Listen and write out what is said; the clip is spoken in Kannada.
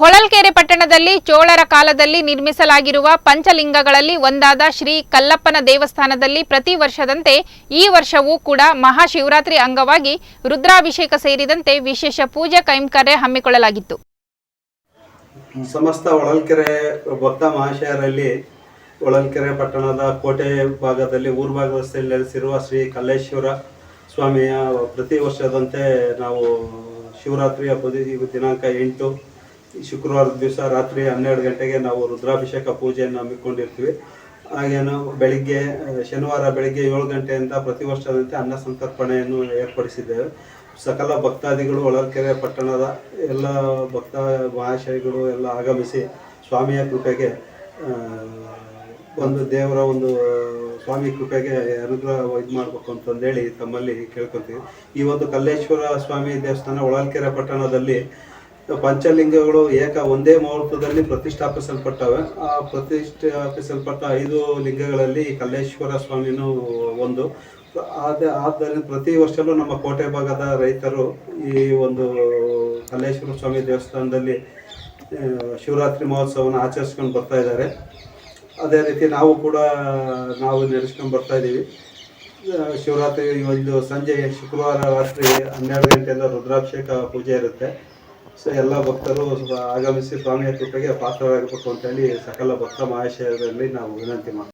ಹೊಳಲ್ಕೆರೆ ಪಟ್ಟಣದಲ್ಲಿ ಚೋಳರ ಕಾಲದಲ್ಲಿ ನಿರ್ಮಿಸಲಾಗಿರುವ ಪಂಚಲಿಂಗಗಳಲ್ಲಿ ಒಂದಾದ ಶ್ರೀ ಕಲ್ಲಪ್ಪನ ದೇವಸ್ಥಾನದಲ್ಲಿ ಪ್ರತಿ ವರ್ಷದಂತೆ ಈ ವರ್ಷವೂ ಕೂಡ ಮಹಾಶಿವರಾತ್ರಿ ಅಂಗವಾಗಿ ರುದ್ರಾಭಿಷೇಕ ಸೇರಿದಂತೆ ವಿಶೇಷ ಪೂಜಾ ಕೈಂಕರ್ಯ ಹಮ್ಮಿಕೊಳ್ಳಲಾಗಿತ್ತು. ಸಮಸ್ತ ಹೊಳಲ್ಕೆರೆ ಭಕ್ತ ಮಹಾಶಯರಲ್ಲಿ ಹೊಳಲ್ಕೆರೆ ಪಟ್ಟಣದ ಕೋಟೆ ಭಾಗದಲ್ಲಿ, ಊರ್ ಭಾಗದಲ್ಲಿ ನೆಲೆಸಿರುವ ಶ್ರೀ ಕಲ್ಲೇಶ್ವರ ಸ್ವಾಮಿಯ ಪ್ರತಿ ವರ್ಷದಂತೆ ನಾವು ಶಿವರಾತ್ರಿ ಹಬ್ಬದ ಈ ದಿನಾಂಕ ಎಂಟು ಶುಕ್ರವಾರದ ದಿವಸ ರಾತ್ರಿ ಹನ್ನೆರಡು ಗಂಟೆಗೆ ನಾವು ರುದ್ರಾಭಿಷೇಕ ಪೂಜೆಯನ್ನು ಹಮ್ಮಿಕೊಂಡಿರ್ತೀವಿ. ಹಾಗೆ ನಾವು ಬೆಳಿಗ್ಗೆ, ಶನಿವಾರ ಬೆಳಿಗ್ಗೆ ಏಳು ಗಂಟೆಯಿಂದ ಪ್ರತಿ ವರ್ಷದಂತೆ ಅನ್ನ ಸಂತರ್ಪಣೆಯನ್ನು ಏರ್ಪಡಿಸಿದ್ದೇವೆ. ಸಕಲ ಭಕ್ತಾದಿಗಳು ಹೊಳಲ್ಕೆರೆ ಪಟ್ಟಣದ ಎಲ್ಲ ಭಕ್ತ ಮಹಾಶಯಗಳು ಎಲ್ಲ ಆಗಮಿಸಿ ಸ್ವಾಮಿಯ ಕೃಪೆಗೆ ಒಂದು ದೇವರ ಒಂದು, ಸ್ವಾಮಿ ಕೃಪೆಗೆ ಅನುಗ್ರಹ ಇದು ಮಾಡಬೇಕು ಅಂತಂದೇಳಿ ತಮ್ಮಲ್ಲಿ ಕೇಳ್ಕೊತೀವಿ. ಈ ಒಂದು ಕಲ್ಲೇಶ್ವರ ಸ್ವಾಮಿ ದೇವಸ್ಥಾನ ಹೊಳಲ್ಕೆರೆ ಪಟ್ಟಣದಲ್ಲಿ ಪಂಚಲಿಂಗಗಳು ಏಕ ಒಂದೇ ಮುಹೂರ್ತದಲ್ಲಿ ಪ್ರತಿಷ್ಠಾಪಿಸಲ್ಪಟ್ಟವೆ. ಆ ಪ್ರತಿಷ್ಠಾಪಿಸಲ್ಪಟ್ಟ ಐದು ಲಿಂಗಗಳಲ್ಲಿ ಕಲ್ಲೇಶ್ವರ ಸ್ವಾಮಿನೂ ಒಂದು. ಆದ ಆದ್ದರಿಂದ ಪ್ರತಿ ವರ್ಷವೂ ನಮ್ಮ ಕೋಟೆ ಭಾಗದ ರೈತರು ಈ ಒಂದು ಕಲ್ಲೇಶ್ವರ ಸ್ವಾಮಿ ದೇವಸ್ಥಾನದಲ್ಲಿ ಶಿವರಾತ್ರಿ ಮಹೋತ್ಸವವನ್ನು ಆಚರಿಸ್ಕೊಂಡು ಬರ್ತಾ ಇದ್ದಾರೆ. ಅದೇ ರೀತಿ ನಾವು ಕೂಡ, ನಾವು ನಡೆಸ್ಕೊಂಡು ಬರ್ತಾ ಇದ್ದೀವಿ. ಶಿವರಾತ್ರಿ ಒಂದು ಸಂಜೆ ಶುಕ್ರವಾರ ರಾತ್ರಿ ಹನ್ನೆರಡು ಗಂಟೆಯಿಂದ ರುದ್ರಾಭಿಷೇಕ ಪೂಜೆ ಇರುತ್ತೆ. ಸೊ ಎಲ್ಲ ಭಕ್ತರು ಆಗಮಿಸಿ ಸ್ವಾಮಿಯ ಕೃಪೆಗೆ ಪಾತ್ರರಾಗಬೇಕು ಅಂತೇಳಿ ಸಕಲ ಭಕ್ತ ಮಹಾಶಯರಲ್ಲಿ ನಾವು ವಿನಂತಿ ಮಾಡ್ತೀವಿ.